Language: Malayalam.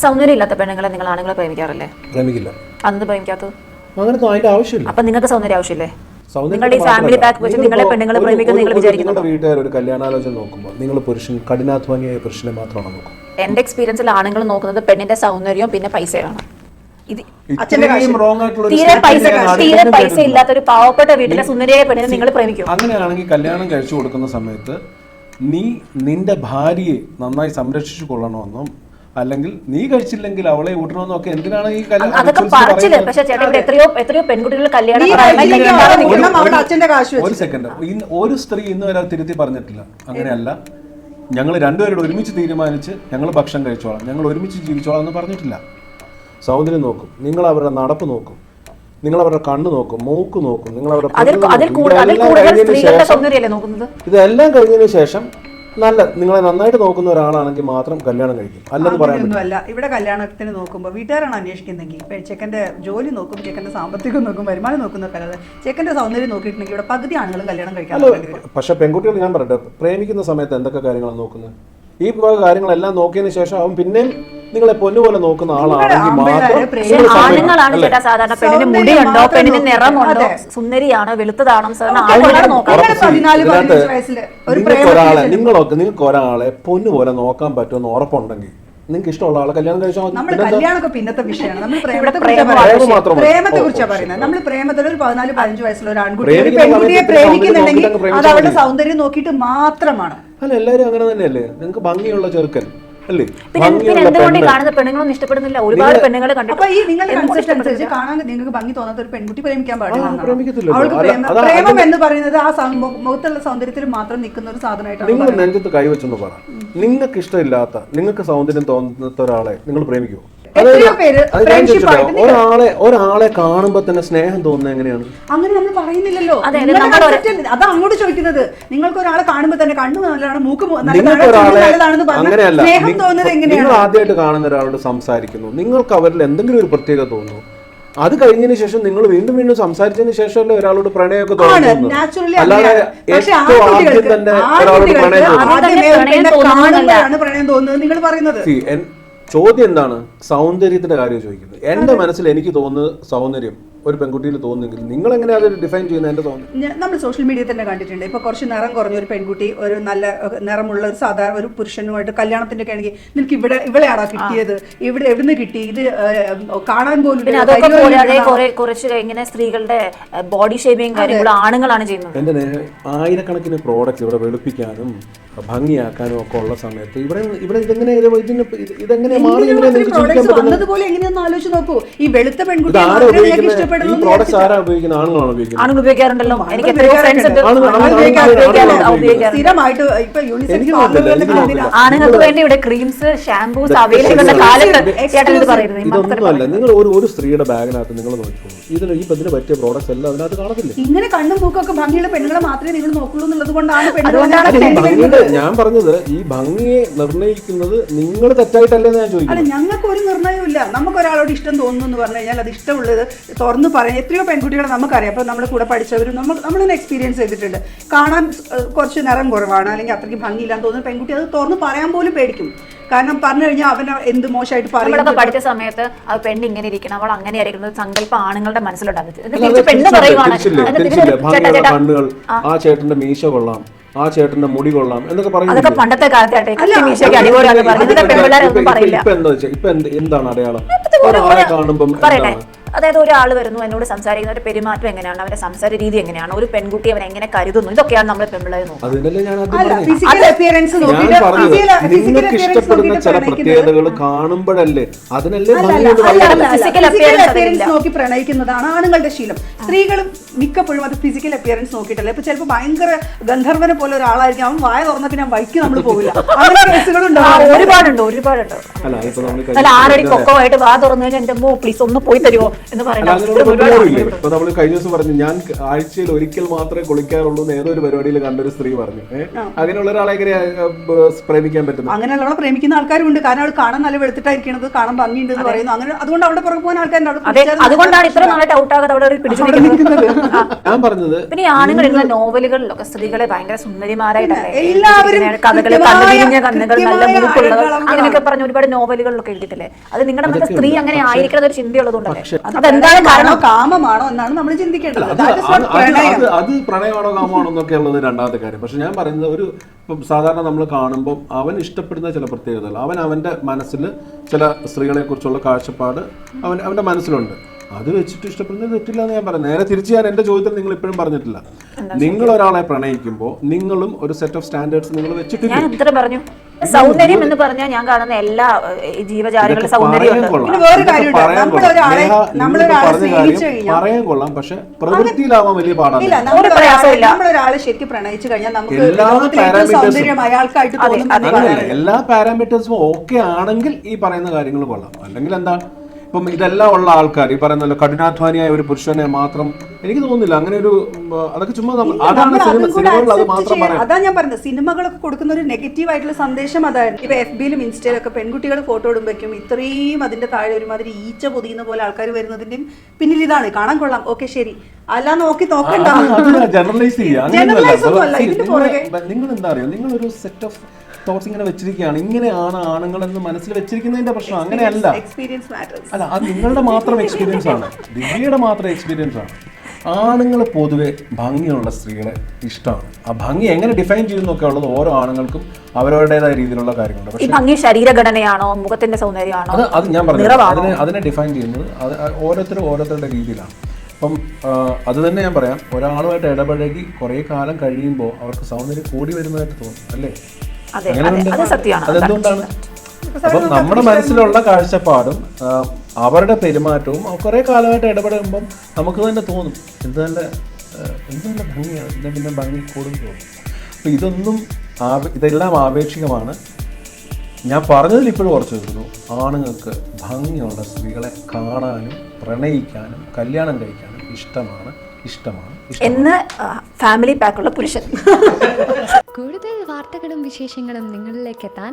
സൗന്ദര്യം ഇല്ലാത്ത പെണ്ണുങ്ങളെ നിങ്ങൾ ആണുങ്ങളെ പ്രേമിക്കാറില്ലേ? പ്രേമിക്കില്ല. അന്ന് പ്രേമിക്കാത്തത്? അങ്ങനത്തെ അതിന്റെ ആവശ്യമില്ല. അപ്പൊ നിങ്ങൾക്ക് സൗന്ദര്യം ആവശ്യമില്ലേ? സൗന്ദര്യം നിങ്ങളുടെ ഫാമിലി ബാക്ക് വെച്ച് നിങ്ങളെ പെണ്ണുങ്ങളെ പ്രേമിക്കും നിങ്ങൾ വിചാരിക്കുന്നു. നിങ്ങളുടെ വീട്ടുകാർ ഒരു കല്യാണാലോചന നോക്കുമ്പോൾ നിങ്ങൾ പുരുഷൻ കഠിനാധ്വാനിയായ പുരുഷനെ മാത്രമാണ് നോക്കും എന്റെ എക്സ്പീരിയൻസിൽ ആണുങ്ങൾ നോക്കുന്നത് പെണ്ണിന്റെ സൗന്ദര്യവും പിന്നെ പൈസയാണ്. തീരെ തീരെ പൈസ ഇല്ലാത്ത ഒരു പാവപ്പെട്ട വീട്ടിലെ സുന്ദരിയായ പെണ്ണിനെ നിങ്ങൾ പ്രേമിക്കും അങ്ങനെയാണെങ്കിൽ കല്യാണം കഴിച്ചു കൊടുക്കുന്ന സമയത്ത് നീ നിന്റെ ഭാര്യയെ നന്നായി സംരക്ഷിച്ചു കൊള്ളണമെന്നും അല്ലെങ്കിൽ നീ കഴിച്ചില്ലെങ്കിൽ അവളെ കൂട്ടണമെന്നൊക്കെ ഒക്കെ എന്തിനാണ് ഈ കല്യാണം അതൊക്കെ rituals പറച്ചില്ല പറയുന്നത്? പക്ഷെ ചേട്ടാ ഇവിടെ എത്രയോ പെൺകുട്ടികൾ കല്യാണം ഒരു സെക്കൻഡ് ഒരു സ്ത്രീ ഇന്ന് വരെ തിരുത്തി പറഞ്ഞിട്ടില്ല. അങ്ങനെയല്ല. ഞങ്ങൾ രണ്ടുപേരോട് ഒരുമിച്ച് തീരുമാനിച്ച് ഞങ്ങൾ ഭക്ഷണം കഴിച്ചോളാം. ഞങ്ങൾ ഒരുമിച്ച് ജീവിച്ചോളാം എന്ന് പറഞ്ഞിട്ടില്ല. സൗന്ദര്യം നോക്കും. നിങ്ങൾ അവരുടെ നടപ്പ് നോക്കും. നിങ്ങൾ അവരുടെ കണ്ണ് നോക്കും. മൂക്ക് നോക്കും. നിങ്ങൾ അവരുടെ ഇതെല്ലാം കഴിഞ്ഞതിന് ശേഷം നല്ല നിങ്ങളെ നന്നായിട്ട് നോക്കുന്ന ഒരാളാണെങ്കിൽ മാത്രം കല്യാണം കഴിക്കും. അല്ലെന്ന് പറയാൻ അല്ല ഇവിടെ കല്യാണത്തിന് നോക്കുമ്പോൾ വീട്ടുകാരാണ് അന്വേഷിക്കുന്നെങ്കിൽ ഇപ്പൊ ചെക്കന്റെ ജോലി നോക്കും ചെക്കന്റെ സാമ്പത്തികം നോക്കും വരുമാനം നോക്കുന്ന ചെക്കന്റെ സൗന്ദര്യം നോക്കിയിട്ടുണ്ടെങ്കിൽ ഇവിടെ പകുതി ആണുങ്ങളും കല്യാണം കഴിക്കാൻ പക്ഷെ പെൺകുട്ടികൾ ഞാൻ പറയട്ടെ പ്രേമിക്കുന്ന സമയത്ത് എന്തൊക്കെ കാര്യങ്ങളാണ് നോക്കുന്നത്? ഈ വക കാര്യങ്ങളെല്ലാം നോക്കിയതിന് ശേഷം അവൻ പിന്നെയും നിങ്ങളെ പൊന്നുപോലെ നോക്കുന്ന ആളാണെങ്കിൽ മാത്രം. ആണുങ്ങളാണ്? ചേട്ടാ സാധാരണ പെണ്ണിന് മുടിയുണ്ടോ പെണ്ണിന്. നിറമുണ്ടോ. സുന്ദരിയാണോ വെളുത്തതാണോ നിങ്ങൾക്ക് ഒരാളെ നിങ്ങളൊക്കെ നിങ്ങൾക്ക് ഒരാളെ പൊന്നു പോലെ നോക്കാൻ പറ്റുമെന്ന് ഉറപ്പുണ്ടെങ്കിൽ നിങ്ങൾക്ക് ഇഷ്ടമുള്ള ആളെ കല്യാണം കഴിച്ചാൽ മതി. നമ്മൾ? കല്യാണമൊക്കെ പിന്നത്തെ വിഷയമാണ്. നമ്മൾ പ്രേമത്തെ പ്രേമം കുറിച്ചാണ് പ്രേമം പ്രേമത്തെ കുറിച്ചാണ് പറയുന്നത്. നമ്മൾ പ്രേമത്തിൽ ഒരു പതിനാല് പതിനഞ്ച് വയസ്സുള്ള ഒരു ആൺകുട്ടി ഒരു പെൺകുട്ടിയെ പ്രേമിക്കുന്നുണ്ടെങ്കിൽ അത് അവളുടെ സൗന്ദര്യം നോക്കിയിട്ട് മാത്രമാണ്. അല്ല എല്ലാവരും അങ്ങനെ തന്നെയല്ലേ? നിങ്ങൾക്ക് ഭംഗിയുള്ള ചെറുക്കൻ. അല്ലേ? എന്തുകൊണ്ട് കാണുന്ന പെണ്ണുങ്ങളൊന്നും ഇഷ്ടപ്പെടുന്നില്ല? ഒരുപാട് ഈ നിങ്ങളുടെ എന്തുകൊണ്ട് കൺസെപ്റ്റ് അനുസരിച്ച് കാണാൻ നിങ്ങൾക്ക് ഭംഗി തോന്നാത്ത ഒരു പെൺകുട്ടി പ്രേമിക്കാൻ പാടില്ല അവൾക്ക് പ്രേമം എന്ന് പറയുന്നത് ആ മുഖത്തുള്ള സൗന്ദര്യത്തിൽ മാത്രം നിൽക്കുന്ന ഒരു സാധനമായിട്ടാണ് നിങ്ങൾ. നെഞ്ചത്ത് കൈവച്ചെന്ന് പറ. നിങ്ങൾക്ക് ഇഷ്ടമില്ലാത്ത നിങ്ങൾക്ക് സൗന്ദര്യം തോന്നുന്ന ഒരാളെ നിങ്ങൾ പ്രേമിക്കുമോ ഒരാളെ ഒരാളെ കാണുമ്പോ തന്നെ സ്നേഹം തോന്നുന്നത് എങ്ങനെയാണ്? അങ്ങനെ നമ്മൾ പറയുന്നില്ലല്ലോ. അതെ, അങ്ങോട്ട് ചോദിക്കുന്നത്. നിങ്ങൾക്ക് ഒരാളെ കാണുമ്പോ തന്നെ കണ്ണു നല്ലതാണ് മൂക്ക് നല്ലതാണെന്ന് അങ്ങനെയല്ല. സ്നേഹം തോന്നുന്നത് നിങ്ങൾ എങ്ങനെയാണ്? ആദ്യമായിട്ട് കാണുന്ന ഒരാളോട് സംസാരിക്കുന്നു. നിങ്ങൾക്ക് അവരിൽ എന്തെങ്കിലും ഒരു പ്രത്യേകത തോന്നുന്നു. അത് കഴിഞ്ഞതിന് ശേഷം നിങ്ങൾ വീണ്ടും വീണ്ടും സംസാരിച്ചതിന് ശേഷമല്ലേ ഒരാളോട് പ്രണയമൊക്കെ തോന്നുന്നത്? നാച്ചുറലി അല്ലാതെ ഏറ്റവും ആദ്യം ആൺകുട്ടികൾക്ക് തന്നെ ഒരാളോട് പ്രണയം തോന്നുന്നു. ചോദ്യം എന്താണ്? സൗന്ദര്യത്തിന്റെ കാര്യം ചോദിക്കുന്നത്. എന്റെ മനസ്സിൽ എനിക്ക് തോന്നുന്നത് സൗന്ദര്യം. ഒരു പെൺകുട്ടിയിൽ തോന്നുന്നെങ്കിൽ നിങ്ങൾ എങ്ങനെ അത് ഡിഫൈൻ ചെയ്യുന്നത് എന്റെ തോന്നുന്നു നമ്മൾ സോഷ്യൽ മീഡിയയിൽ തന്നെ കണ്ടിട്ടുണ്ട്. ഇപ്പൊ കുറച്ച് നിറം കുറഞ്ഞ ഒരു പെൺകുട്ടി ഒരു നല്ല നിറമുള്ള ഒരു സാധാരണ ഒരു പുരുഷനുമായിട്ട് കല്യാണത്തിന്റെ ഒക്കെ ആണെങ്കിൽ നിനക്ക് ഇവിടെ ഇവിടെയാണോ കിട്ടിയത്? ഇവിടെ എവിടുന്ന് കിട്ടി? ഇത് കാണാൻ പോലും ഇങ്ങനെ സ്ത്രീകളുടെ ബോഡി ഷേപ്പിംഗ് കാര്യങ്ങളും ആണുങ്ങളാണ് ചെയ്യുന്നത്. എന്റെ ആയിരക്കണക്കിന് പ്രോഡക്റ്റ് ഇവിടെ വെളുപ്പിക്കാനും ഭംഗിയാക്കാനും ഒക്കെ ഉള്ള സമയത്ത് ഇവിടെ ഇവിടെ ഇതെങ്ങനെ ഇതിന് മാറി വന്നതുപോലെ എങ്ങനെയൊന്ന് ആലോചിച്ച് നോക്കൂ. ഈ വെളുത്ത ആരാ ഉപയോഗിക്കുന്നത്? ഉപയോഗിക്കുന്നത്? ആണുങ്ങൾ ഉപയോഗിക്കാറുണ്ടല്ലോ. സ്ഥിരമായിട്ട് ഇപ്പൊ? ആണുങ്ങൾക്ക് വേണ്ടി ഇവിടെ ക്രീംസ് ഷാംപൂസ് അവൈലബിൾ ഇതൊന്നുമല്ല. നിങ്ങൾ ഒരു ഒരു സ്ത്രീയുടെ ബാഗിനകത്ത് നിങ്ങൾ നോക്കിക്കോളൂ. ഇതിന് ഈ ഇതിന് പറ്റിയ പ്രോഡക്ട്സ് എല്ലാം അതിനകത്ത് കാണത്തില്ല? ഇങ്ങനെ കണ്ണും പൂക്കൊക്കെ ഭംഗിയുള്ള പെണ്ണുങ്ങളെ മാത്രമേ നിങ്ങൾ നോക്കുള്ളൂ എന്നുള്ളത് കൊണ്ടാണ് ഞാൻ പറഞ്ഞത് ഈ ഭംഗിയെ നിർണയിക്കുന്നത് നിങ്ങൾ തെറ്റായിട്ടല്ലേ ഞാൻ അല്ല ചോദിക്കുന്നത്. ഞങ്ങൾക്ക് ഒരു നിർണയവും ഇല്ല നമുക്ക് ഒരാളോട് ഇഷ്ടം തോന്നുന്നു എന്ന് പറഞ്ഞു കഴിഞ്ഞാൽ അത് ഇഷ്ടമുള്ളത് തുറന്ന് പറയാം എത്രയോ പെൺകുട്ടികളെ നമുക്കറിയാം. അപ്പോൾ നമ്മുടെ കൂടെ പഠിച്ചവരും നമ്മൾ നമ്മളിന്ന് എക്സ്പീരിയൻസ് ചെയ്തിട്ടുണ്ട്. കാണാൻ കുറച്ച് നിറം കുറവാണ്. അല്ലെങ്കിൽ അത്രയ്ക്ക് ഭംഗിയില്ലാന്ന് തോന്നുന്ന. പെൺകുട്ടി അത് തുറന്ന് പറയാൻ പോലും പേടിക്കും. കാരണം പറഞ്ഞു കഴിഞ്ഞാൽ അവനെ എന്ത് മോശമായിട്ട് പറയും പഠിച്ച സമയത്ത് ആ പെണ്ണ് ഇങ്ങനെ ഇരിക്കണം. അവൾ അങ്ങനെ ആയിരിക്കുന്നത് സങ്കല്പം ആണുങ്ങളുടെ പറയുവാണ്. ആ ചേട്ടന്റെ മീശ കൊള്ളാം. ആ ചേട്ടന്റെ മുടി കൊള്ളാം എന്നൊക്കെ അതൊക്കെ പറയുന്നില്ലേ? പണ്ടത്തെ കാലത്താട്ടെ ഇപ്പൊ- എന്താ വെച്ചാൽ ഇപ്പൊ എന്താണ് അടയാളം? കാണുമ്പോ പറയട്ടെ. അതായത് ഒരാൾ വരുന്നു എന്നോട് സംസാരിക്കുന്ന ഒരു പെരുമാറ്റം എങ്ങനെയാണ്? അവരെ സംസാര രീതി എങ്ങനെയാണ്? ഒരു പെൺകുട്ടി അവൻ എങ്ങനെ കരുതുന്നു? ഇതൊക്കെയാണ് നമ്മൾ പെൺപിള്ളേർ നിങ്ങൾക്ക് ഇഷ്ടപ്പെടുന്ന ചില പ്രത്യേകതകൾ കാണുമ്പോഴല്ലേ അതിനല്ലേ. നോക്കി പ്രണയിക്കുന്നതാണ് ആണുങ്ങളുടെ ശീലം. സ്ത്രീകളും മിക്കപ്പോഴും അത് ഫിസിക്കൽ അപ്പിയറൻസ് നോക്കിയിട്ടല്ലേ. ഇപ്പൊ ചിലപ്പോൾ ഭയങ്കര ഗന്ധർവനെ പോലെ ഒരാളായിരിക്കും. അവൻ വായ തുറന്ന പിന്നെ വൈക്ക് നമ്മൾ പോകില്ല അങ്ങനെ കേസുകളുണ്ടാവും ഒരുപാടുണ്ട് ഒരുപാടുണ്ട്. അല്ല ഇപ്പൊ നമ്മൾ അല്ല ആറടി കൊക്കമായിട്ട് വാ തുറന്നു കഴിഞ്ഞാൽ എന്റെ പ്ലീസ് ഒന്ന് പോയി തരുമോ എന്ന് പറയുന്നത് നമ്മൾ കഴിഞ്ഞ ദിവസം പറഞ്ഞു ഞാൻ ആഴ്ചയിൽ ഒരിക്കൽ മാത്രമേ കുളിക്കാറുള്ളൂ എന്ന് ഏതോ ഒരു പരിപാടിയിൽ കണ്ടൊരു സ്ത്രീ പറഞ്ഞു. അങ്ങനെയുള്ള ഒരാളെ എങ്ങനെ പ്രേമിക്കാൻ പറ്റുന്നു അങ്ങനെയുള്ള പ്രേമിക്കുന്ന ആൾക്കാരുണ്ട് കാരണം അവൾ കാണാൻ നല്ല വെളുത്തിട്ടായിരിക്കണത് കാണാൻ ഭംഗിയുണ്ട് എന്ന് പറയുന്നു. അങ്ങനെ അതുകൊണ്ട് അവിടെ പുറകെ പോകാൻ ആൾക്കാരുണ്ട്. അതുകൊണ്ടാണ് ഇത്ര നാളായിട്ട് ഔട്ട് ആകാതെ അവിടെ ഒരു പിടിച്ചു അവിടെ നിൽക്കുന്നത്. നിൽക്കുന്നത്. ഞാൻ പറഞ്ഞത് പിന്നെ ആണുങ്ങൾ എഴുതുന്ന നോവലുകളിലൊക്കെ സ്ത്രീകളെ ഭയങ്കര സുന്ദരിമാരായിട്ടല്ലേ? എല്ലാവരും? കഥകൾ കണ്ണുകൾ നല്ല മൂക്കുള്ളവർ. അങ്ങനെയൊക്കെ പറഞ്ഞ ഒരുപാട് നോവലുകളിലൊക്കെ എഴുതിയിട്ടില്ലേ? അത് നിങ്ങളുടെ സ്ത്രീ അങ്ങനെ ആയിരിക്കണം ഒരു ചിന്തയുള്ളതുകൊണ്ടല്ലേ? അതെന്താണ് കാരണം? കാമമാണോ എന്നാണ് നമ്മൾ ചിന്തിക്കേണ്ടത്. അത് പ്രണയമാണോ കാമമാണോ എന്നൊക്കെ ഉള്ളത് രണ്ടാമത്തെ കാര്യം. പക്ഷെ ഞാൻ പറയുന്നത് ഒരു സാധാരണ നമ്മൾ കാണുമ്പോൾ അവൻ ഇഷ്ടപ്പെടുന്ന ചില പ്രത്യേകതകൾ അവൻ അവന്റെ മനസ്സിൽ ചില സ്ത്രീകളെ കുറിച്ചുള്ള കാഴ്ചപ്പാട് അവൻ അവന്റെ മനസ്സിലുണ്ട്. അത് വെച്ചിട്ട് ഇഷ്ടപ്പെടുന്നത് തെറ്റില്ല എന്ന് ഞാൻ പറഞ്ഞു നേരെ തിരിച്ച് ഞാൻ എന്റെ ചോദ്യത്തിൽ നിങ്ങൾ ഇപ്പോഴും പറഞ്ഞിട്ടില്ല. നിങ്ങൾ ഒരാളെ പ്രണയിക്കുമ്പോൾ നിങ്ങളും ഒരു സെറ്റ് ഓഫ് സ്റ്റാൻഡേർഡ്സ് നിങ്ങൾ വെച്ചിട്ടില്ല? ഞാൻ ഉത്തരം പറഞ്ഞു. സൗന്ദര്യം എന്ന് പറഞ്ഞാൽ ഞാൻ കാണുന്ന എല്ലാ ജീവജാലങ്ങളുടെ സൗന്ദര്യം പറയാൻ കൊള്ളാം. പക്ഷെ പ്രവൃത്തിയിലാവാൻ വലിയ പാടാണ്. നമ്മളൊരാളെ പ്രയാസമില്ല. നമ്മളൊരാളെ ശരിക്കും പ്രണയിച്ചു കഴിഞ്ഞാൽ നമുക്ക്. എല്ലാ പാരാമീറ്റേഴ്സും ഓക്കെ ആണെങ്കിൽ ഈ പറയുന്ന കാര്യങ്ങൾ കൊള്ളാം. അല്ലെങ്കിൽ എന്താ? ഇപ്പം ഇതെല്ലാം ഉള്ള ആൾക്കാർ ഈ പറയുന്ന കഠിനാധ്വാനിയായ ഒരു പുരുഷനെ മാത്രം എനിക്ക് തോന്നുന്നില്ല. അങ്ങനെ ഒരു അതൊക്കെ ചുമ്മാ അതാണ് നമ്മൾ സിനിമ അതും മാത്രം അതാ ഞാൻ പറഞ്ഞത്. സിനിമകളൊക്കെ കൊടുക്കുന്ന ഒരു നെഗറ്റീവ് ആയിട്ടുള്ള സന്ദേശം അതായിരുന്നു ഇപ്പൊ എഫ് ബിയിലും ഇൻസ്റ്റയിലൊക്കെ പെൺകുട്ടികൾ ഫോട്ടോ ഇടുമ്പോഴേക്കും ഇത്രയും അതിന്റെ താഴെ ഒരുമാതിരി ഈച്ച പൊതിയുന്ന പോലെ ആൾക്കാർ വരുന്നതിന്റെയും പിന്നിൽ ഇതാണ്. കാണാൻ കൊള്ളാം. ഓക്കെ ശരി. അല്ല നോക്കി നോക്കണ്ട. ജനറലൈസ് നിങ്ങൾ എന്താ അറിയോ നിങ്ങൾ ഒരു സെറ്റ് ഓഫ് തോട്ട്സ് ഇങ്ങനെ വെച്ചിരിക്കുകയാണ്. ഇങ്ങനെയാണ് ആണുങ്ങൾ എന്ന് മനസ്സിൽ വെച്ചിരിക്കുന്നതിന്റെ പ്രശ്നം. അങ്ങനെയല്ല. എക്സ്പീരിയൻസ് അല്ല അത് നിങ്ങളുടെ മാത്രം എക്സ്പീരിയൻസ് ആണ്. ദിവ്യയുടെ മാത്രം എക്സ്പീരിയൻസ് ആണ്. ആണുങ്ങൾ പൊതുവെ ഭംഗിയുള്ള സ്ത്രീകളെ ഇഷ്ടമാണ്. ആ ഭംഗി എങ്ങനെ ഡിഫൈൻ ചെയ്യുന്നൊക്കെ ഉള്ളത് ഓരോ ആണുങ്ങൾക്കും അവരവരുടേതായ രീതിയിലുള്ള കാര്യങ്ങളുണ്ട്. പക്ഷേ ഭംഗി ശരീരഘടനയാണോ മുഖത്തിന്റെ സൗന്ദര്യമാണോ? അത് അത് ഞാൻ പറഞ്ഞു അതിനെ അതിനെ ഡിഫൈൻ ചെയ്യുന്നത് അത് ഓരോരുത്തരും ഓരോരുത്തരുടെ രീതിയിലാണ്. അപ്പം അത് തന്നെ ഞാൻ പറയാം. ഒരാളുമായിട്ട് ഇടപഴകി കുറേ കാലം കഴിയുമ്പോൾ അവർക്ക് സൗന്ദര്യം കൂടി വരുന്നതായിട്ട് തോന്നും അല്ലേ? അതെന്തുകൊണ്ടാണ്? അപ്പം നമ്മുടെ മനസ്സിലുള്ള കാഴ്ചപ്പാടും അവരുടെ പെരുമാറ്റവും കുറെ കാലമായിട്ട് ഇടപെടുമ്പം നമുക്ക് തന്നെ തോന്നും എന്ത് നല്ല എന്ത് നല്ല ഭംഗിയാണ് പിന്നെ ഭംഗി കൂടും തോന്നും. അപ്പം ഇതൊന്നും ഇതെല്ലാം ആപേക്ഷികമാണ്. ഞാൻ പറഞ്ഞതിൽ ഇപ്പോഴും കുറച്ച് വരുന്നു ആണുങ്ങൾക്ക് ഭംഗിയുള്ള സ്ത്രീകളെ കാണാനും പ്രണയിക്കാനും കല്യാണം കഴിക്കാനും ഇഷ്ടമാണ് ഇഷ്ടമാണ് ഇഷ്ടം എന്ന് ഫാമിലി പാക്കുള്ള പുരുഷൻ. കൂടുതൽ വാർത്തകളും വിശേഷങ്ങളും നിങ്ങളിലേക്ക് എത്താൻ